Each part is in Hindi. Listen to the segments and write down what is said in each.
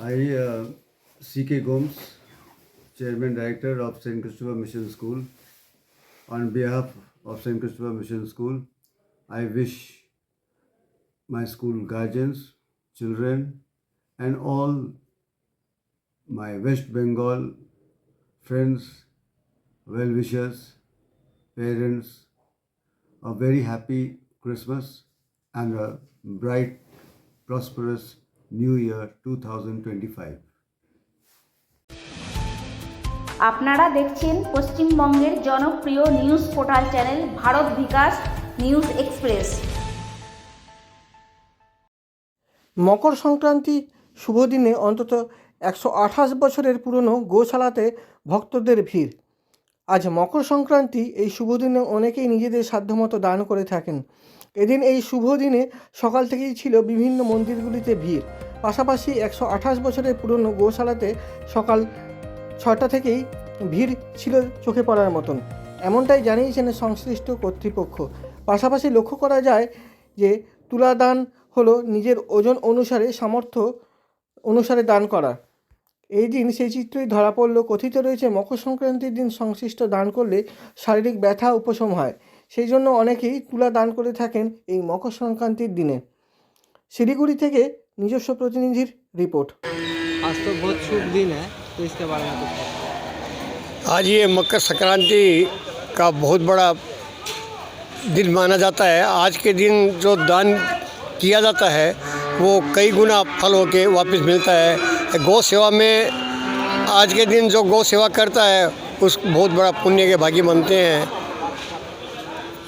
I, uh, C.K. Gomes, Chairman Director of St. Christopher Mission School, on behalf of St. Christopher Mission School, I wish my school guardians, children, and all my West Bengal friends, well wishers, parents, a very happy Christmas and a bright, prosperous New Year 2025. আপনারা দেখছেন পশ্চিমবঙ্গের জনপ্রিয় news portal channel Bharat Bikash news express. Makar Sankranti শুভ দিনে অন্তত একশো আঠাশ বছরের পুরনো গোশালাতে ভক্তদের ভিড়। আজ মকর সংক্রান্তি এই শুভ দিনে অনেকেই নিজেদের সাধ্যমতো দান করে থাকেন। এদিন এই শুভ দিনে সকাল থেকেই ছিল বিভিন্ন মন্দিরগুলিতে ভিড়। পাশাপাশি একশো আঠাশ বছরের পুরনো গোশালাতে সকাল ছটা থেকেই ভিড় ছিল চোখে পড়ার মতন। এমনটাই জানিয়েছেন সংশ্লিষ্ট কর্তৃপক্ষ। পাশাপাশি লক্ষ্য করা যায় যে তুলাদান হলো নিজের ওজন অনুসারে সামর্থ্য অনুসারে দান করা। এই দিন সেই চিত্রই ধরা পড়ল। কথিত রয়েছে মকর সংক্রান্তির দিন সংশ্লিষ্ট দান করলে শারীরিক ব্যথা উপশম হয়। সেই জন্য অনেকেই তুলা দান করে থাকেন এই মকর সংক্রান্তির দিনে শিলিগুড়ি থেকে নিজস্ব প্রতিনিধির রিপোর্ট आज तो बहुत शुभ दिन है तो इसके बारे में कुछ बताओ। आज ये मकर संक्रांति का बहुत बड़ा दिन माना जाता है आज के दिन जो दान किया जाता है वो कई गुना फल होके वापस मिलता है गौ सेवा में आज के दिन जो गौ सेवा करता है उस बहुत बड़ा पुण्य के भागी बनते हैं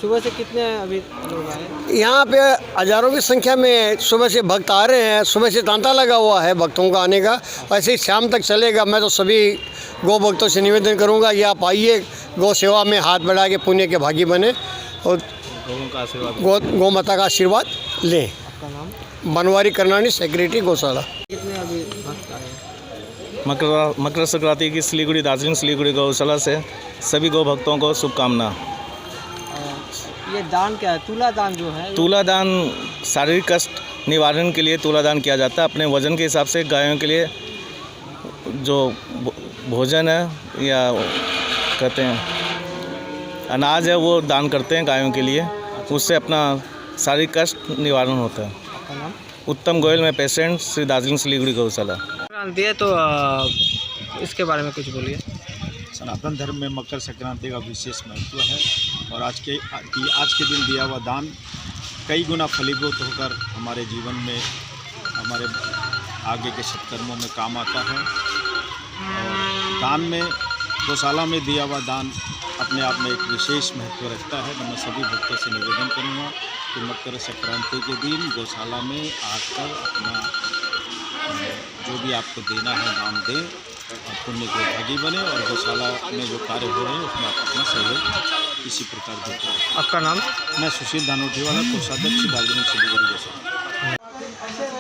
सुबह से कितने अभी लोग आए? यहाँ पे हज़ारों की संख्या में सुबह से भक्त आ रहे हैं। सुबह से तांता लगा हुआ है भक्तों का आने का। ऐसे ही शाम तक चलेगा। मैं तो सभी गौ भक्तों से निवेदन करूँगा कि आप आइए गौ सेवा में हाथ बढ़ा के पुण्य के भागी बने और गौ गौ माता का आशीर्वाद लें। बनवारी करनानी सेक्रेटरी गौशाला। कितने अभी भक्त आए मकर मकर संक्रांति की सिलीगुड़ी दार्जिलिंग सिलीगुड़ी गौशाला से सभी गौ भक्तों को शुभकामना। ये दान क्या है? तुला दान जो है तूला दान शारीरिक कष्ट निवारण के लिए तूला दान किया जाता है। अपने वज़न के हिसाब से गायों के लिए जो भोजन है या कहते हैं अनाज है वो दान करते हैं गायों के लिए। उससे अपना शारीरिक कष्ट निवारण होता है। उत्तम गोयल में पेशेंट श्री दार्जिलिंग सिलीगुड़ी गौशाला। है तो इसके बारे में कुछ बोलिए। सनातन धर्म में मकर संक्रांति का विशेष महत्व है और आज के आज के दिन दिया हुआ दान कई गुना फलीभूत होकर हमारे जीवन में, हमारे आगे के सत्कर्मों में काम आता है। और दान में, गौशाला में दिया हुआ दान अपने आप में एक विशेष महत्व रखता है। तो मैं सभी भक्तों से निवेदन करूँगा कि मकर संक्रांति के दिन गौशाला में आकर अपना, जो भी आपको देना है दान दें। पुण्य के भागी बने और गौशाला में जो कार्य हो रहे हैं उसमें आप अपना सहयोग इसी प्रकार देते हैं आपका नाम? मैं सुशील धानोटी वाला कोषाध्यक्ष दार्जिलिंग सिलीगुड़ी गौशाला